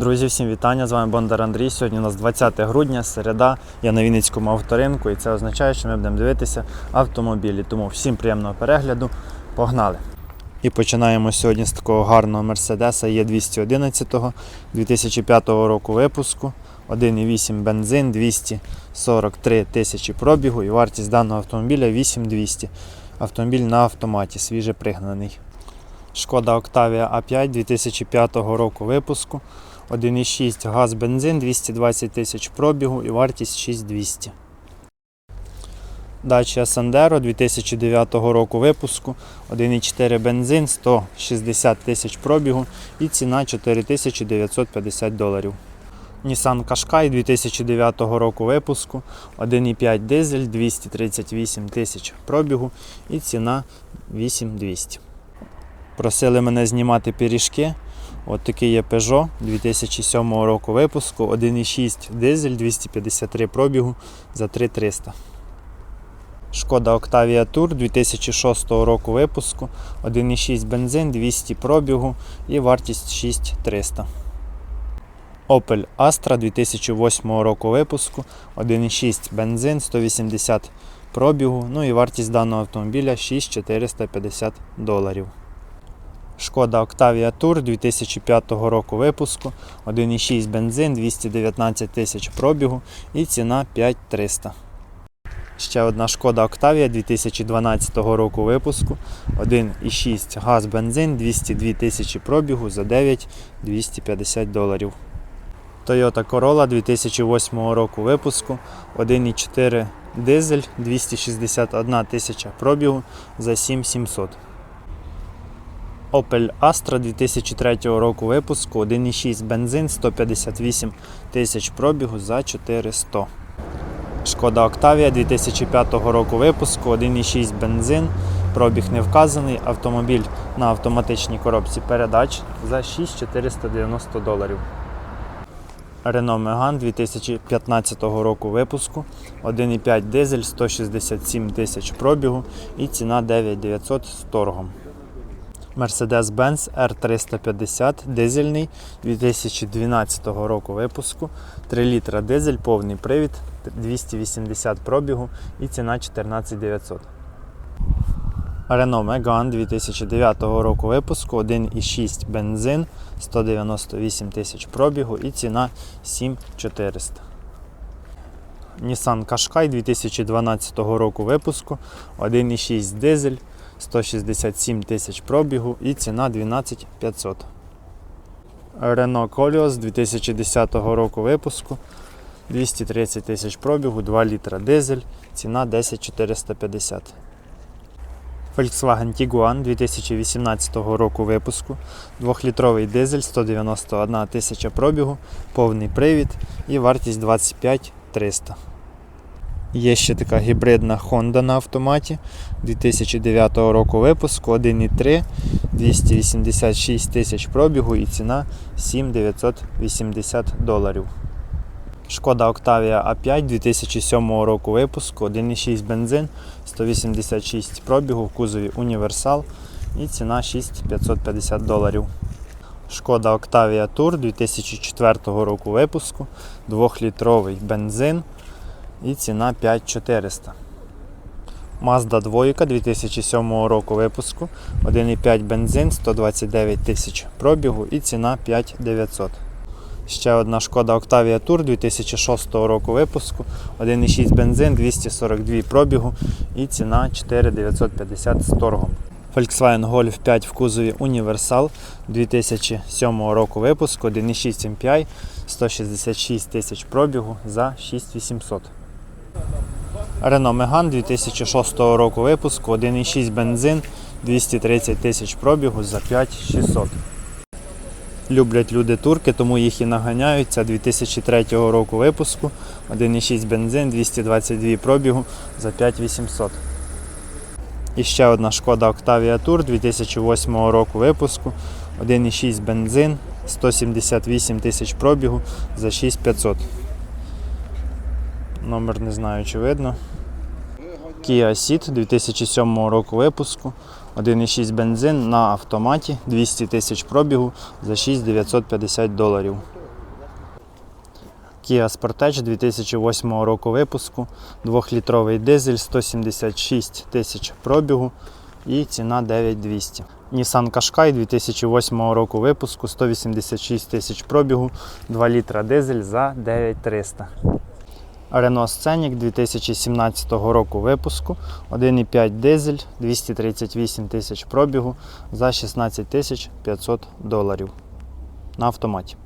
Друзі, всім вітання! З вами Бондар Андрій. Сьогодні у нас 20 грудня, середа. Я на Вінницькому авторинку, і це означає, що ми будемо дивитися автомобілі. Тому всім приємного перегляду. Погнали! І починаємо сьогодні з такого гарного Мерседеса Е211 2005 року випуску. 1,8 бензин, 243 тисячі пробігу і вартість даного автомобіля 8200. Автомобіль на автоматі, свіже пригнаний. Шкода Octavia A5 2005 року випуску. 1,6 газ бензин, 220 тисяч пробігу і вартість 6200. Dacia Sandero 2009 року випуску. 1,4 бензин, 160 тисяч пробігу і ціна 4950 доларів. Nissan Qashqai 2009 року випуску. 1,5 дизель, 238 тисяч пробігу і ціна 8200. Просили мене знімати пиріжки. От такий є Peugeot 2007 року випуску, 1,6 дизель, 253 пробігу за 3300. Шкода Octavia Tour 2006 року випуску, 1,6 бензин, 200 пробігу і вартість 6300. Opel Astra 2008 року випуску, 1,6 бензин, 180 пробігу, ну і вартість даного автомобіля 6450 доларів. Шкода Octavia Tour 2005 року випуску, 1,6 бензин, 219 тисяч пробігу і ціна 5300. Ще одна шкода Octavia 2012 року випуску, 1,6 газ бензин, 202 тисячі пробігу за 9,250 доларів. Toyota Corolla 2008 року випуску, 1,4 дизель, 261 тисяча пробігу за 7700. Opel Astra 2003 року випуску, 1,6 бензин, 158 тисяч пробігу за 400. Шкода Octavia 2005 року випуску, 1,6 бензин, пробіг не вказаний, автомобіль на автоматичній коробці передач за 6490 доларів. Renault Megane 2015 року випуску, 1,5 дизель, 167 тисяч пробігу і ціна 9900 з торгом. Mercedes-Benz R350 дизельний 2012 року випуску, 3 літра дизель, повний привід, 280 пробігу і ціна 14900. Renault Megane 2009 року випуску, 1,6 бензин, 198 тисяч пробігу і ціна 7400. Nissan Qashqai 2012 року випуску, 1,6 дизель, 167 тисяч пробігу і ціна 12 500. Renault Koleos 2010 року випуску, 230 тисяч пробігу, 2 літра дизель, ціна 10 450. Volkswagen Tiguan 2018 року випуску, 2-літровий дизель, 191 тисяча пробігу, повний привід і вартість 25 300. Є ще така гібридна Honda на автоматі 2009 року випуску 1,3, 286 тисяч пробігу і ціна 7980 доларів. Шкода Octavia A5 2007 року випуску 1,6 бензин, 186 пробігу в кузові Універсал і ціна 6550 доларів. Шкода Octavia Tour 2004 року випуску, 2-літровий бензин і ціна 5400. Mazda 2 2007 року випуску, 1,5 бензин, 129 тисяч пробігу і ціна 5900. Ще одна шкода Octavia Tour 2006 року випуску, 1,6 бензин, 242 пробігу і ціна 4950 з торгом. Volkswagen Golf 5 в кузові Універсал 2007 року випуску, 1,6 MPI, 166 тисяч пробігу за 6800. Renault Megane 2006 року випуску, 1,6 бензин, 230 тисяч пробігу за 5600. Люблять люди турки, тому їх і наганяють. Це 2003 року випуску, 1,6 бензин, 222 пробігу за 5800. І ще одна шкода Octavia Tour 2008 року випуску, 1,6 бензин, 178 тисяч пробігу за 6500. Номер не знаю, чи видно. Kia Ceed 2007 року випуску, 1,6 бензин на автоматі, 200 тисяч пробігу за 6950 доларів. Kia Sportage 2008 року випуску, 2-літровий дизель, 176 тисяч пробігу і ціна 9200. Nissan Qashqai 2008 року випуску, 186 тисяч пробігу, 2 літра дизель за 9300. Renault Scenic 2017 року випуску, 1,5 дизель, 238 тисяч пробігу за 16 тисяч 500 доларів на автоматі.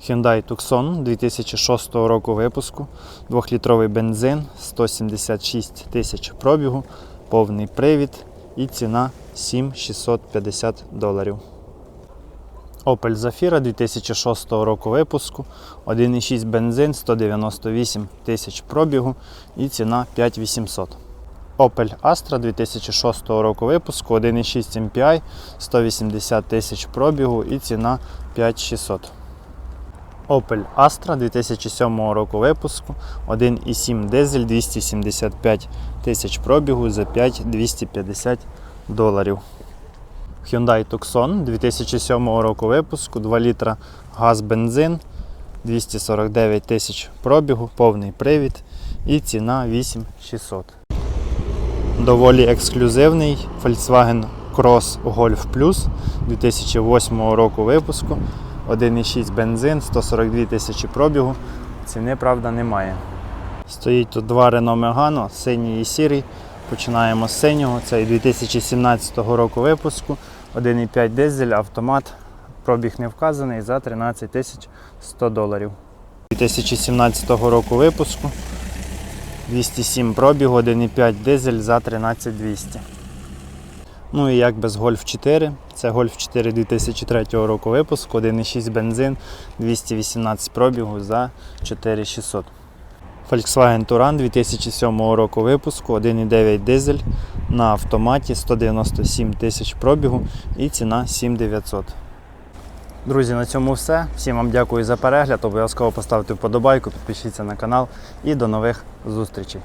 Hyundai Tucson 2006 року випуску, 2-літровий бензин, 176 тисяч пробігу, повний привід і ціна 7650 доларів. Opel Zafira 2006 року випуску, 1,6 бензин, 198 тисяч пробігу і ціна 5800. Opel Astra 2006 року випуску, 1,6 MPI, 180 тисяч пробігу і ціна 5600. Opel Astra 2007 року випуску, 1,7 дизель, 275 тисяч пробігу за 5250 доларів. Hyundai Tucson 2007 року випуску, 2 літра газ бензин, 249 тисяч пробігу, повний привід і ціна 8600. Доволі ексклюзивний Volkswagen Cross Golf Plus 2008 року випуску, 1,6 бензин, 142 тисячі пробігу. Ціни, правда, немає. Стоїть тут два Renault Megane, синій і сірий. Починаємо з синього. Це 2017 року випуску. 1,5 дизель, автомат. Пробіг не вказаний за 13 тисяч 100 доларів. 2017 року випуску. 207 пробігу, 1,5 дизель за 13200. Ну і як без Golf 4. Це Golf 4 2003 року випуску, 1,6 бензин, 218 пробігу за 4600. Volkswagen Touran 2007 року випуску, 1,9 дизель на автоматі 197 тисяч пробігу і ціна 7900. Друзі, на цьому все. Всім вам дякую за перегляд. Обов'язково поставте вподобайку, підпишіться на канал і до нових зустрічей.